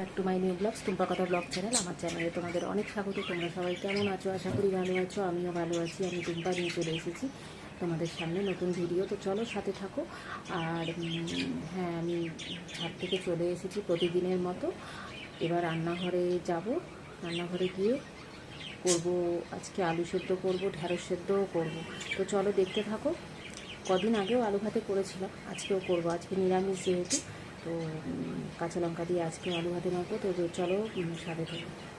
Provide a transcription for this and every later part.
Back to my new blogs Tumpa কথা blog channel আমার চ্যানেলে তোমাদের অনেক স্বাগত। তোমরা সবাই কেমন আছো? আশা করি ভালো আছো, আমিও ভালো আছি। আমি টুম্পা নিয়ে চলে এসেছি তোমাদের সামনে নতুন ভিডিও তো চলো সাথে থাকো। আর হ্যাঁ আমি ছাদ থেকে চলে এসেছি প্রতিদিনের মতো। এবার রান্নাঘরে যাব। রান্নাঘরে গিয়ে করব, আজকে আলু সেদ্ধ করব ঢ্যাঁড়স সেদ্ধও করব। তো চলো দেখতে থাকো। কদিন আগেও আলু ভাতে করেছিলাম, আজকেও করব। আজকে নিরামিষ যেহেতু তো কাঁচা লঙ্কা দিয়ে আজকে আলু ভাতে মাখবো। তো চলো সাথে থাকো।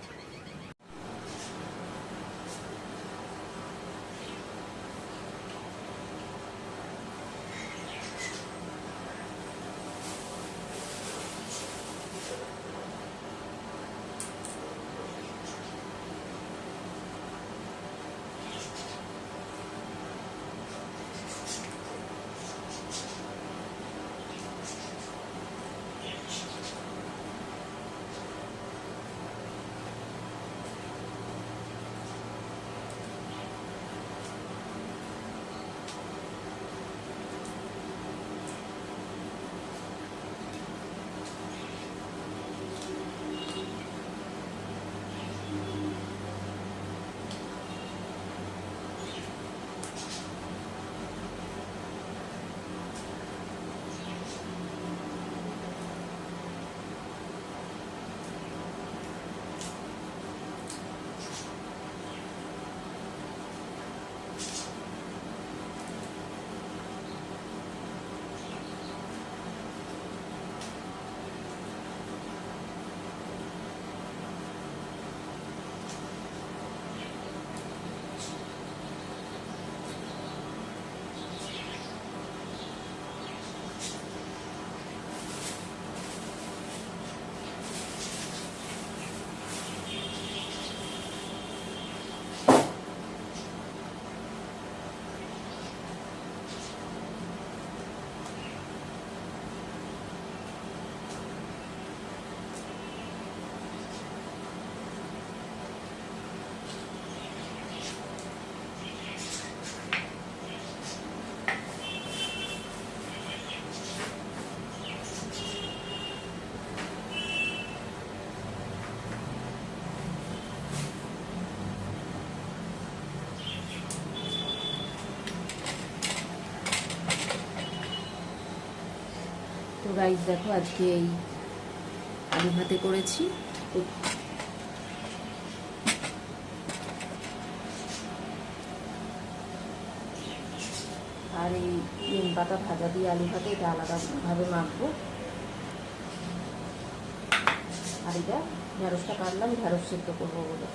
গাইজ দেখো আজকে এই আলু ভাতে করেছি। আর এই নিম পাতা ভাজা দিয়ে আলু ভাতে এটা আলাদাভাবে মাখবো। আর এটা ঢ্যাঁড়সটা কাটলাম ঢ্যাঁড়স সেদ্ধ করব বলে।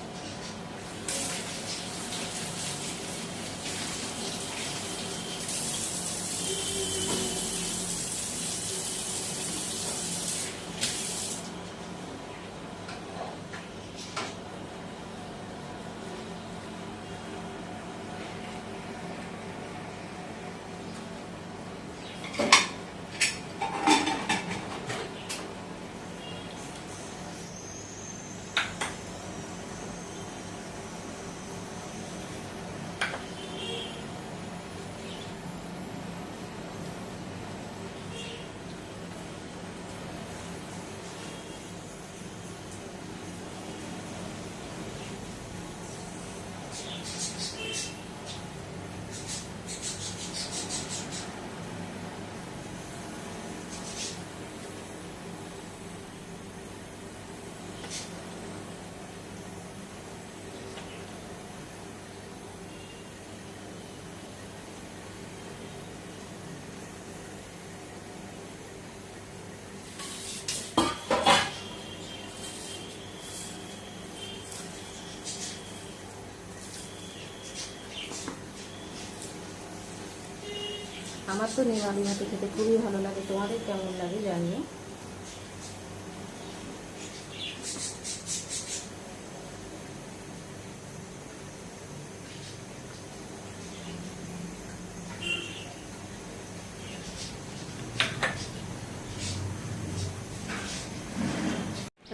আমার তো নিম আলু ভাতে খেতে, খুবই ভালো লাগে। তোমাদের কেমন লাগে জানিও।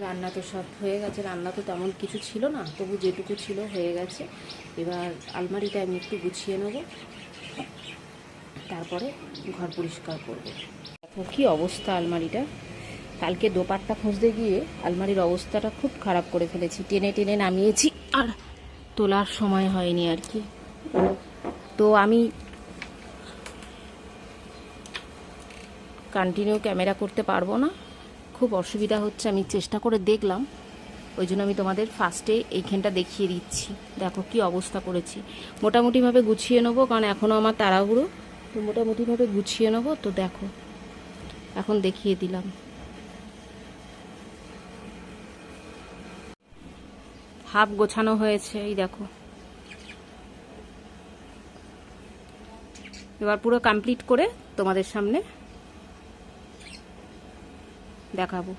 রান্না তো সব হয়ে গেছে, রান্না তো তেমন কিছু ছিল না, তবু যেটুকু ছিল হয়ে গেছে। এবার আলমারিটা আমি একটু গুছিয়ে নেব। তারপরে ঘর পরিষ্কার করব। দেখো কী অবস্থা আলমারিটা। কালকে দোপাট্টা খুঁজতে গিয়ে আলমারির অবস্থাটা খুব খারাপ করে ফেলেছি। টেনে টেনে নামিয়েছি আর তোলার সময় হয়নি আর কি। তো আমি কন্টিনিউ ক্যামেরা করতে পারব না। খুব অসুবিধা হচ্ছে, আমি চেষ্টা করে দেখলাম। ওই জন্য আমি তোমাদের ফার্স্টে এইখানটা দেখিয়ে দিচ্ছি। দেখো কি অবস্থা করেছি। মোটামুটিভাবে গুছিয়ে নেব, কারণ এখনও আমার তাড়াহুড়ো। তো মোটামুটিভাবে গুছিয়ে নেব, তো দেখো। এখন দেখিয়ে দিলাম। হাফ গোছানো হয়েছে, এই দেখো। এবার পুরো কমপ্লিট করে তোমাদের সামনে দেখাবো।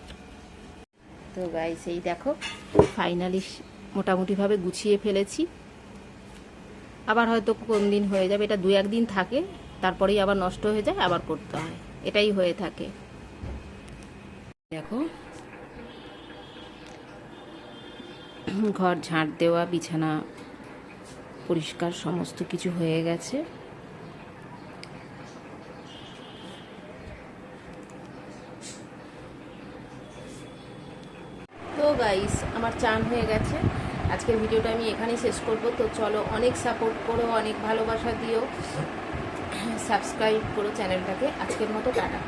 তো গাই সেই দেখো ফাইনালি মোটামুটিভাবে গুছিয়ে ফেলেছি। আবার হয়তো কোন দিন হয়ে যাবে, এটা দু একদিন থাকে। তারপরেই আবার নষ্ট হয়ে যায় আবার করতে হয়। এটাই হয়ে থাকে। দেখো। ঘর ঝাঁট দেওয়া বিছানা পরিষ্কার সমস্ত কিছু হয়ে গেছে। তো গাইস আমার চান হয়ে গেছে। আজকের ভিডিওটা আমি এখানেই শেষ করব। তো চলো অনেক সাপোর্ট করো অনেক ভালোবাসা দিও। সাবস্ক্রাইব করো চ্যানেলটাকে আজকের মতো টাটা।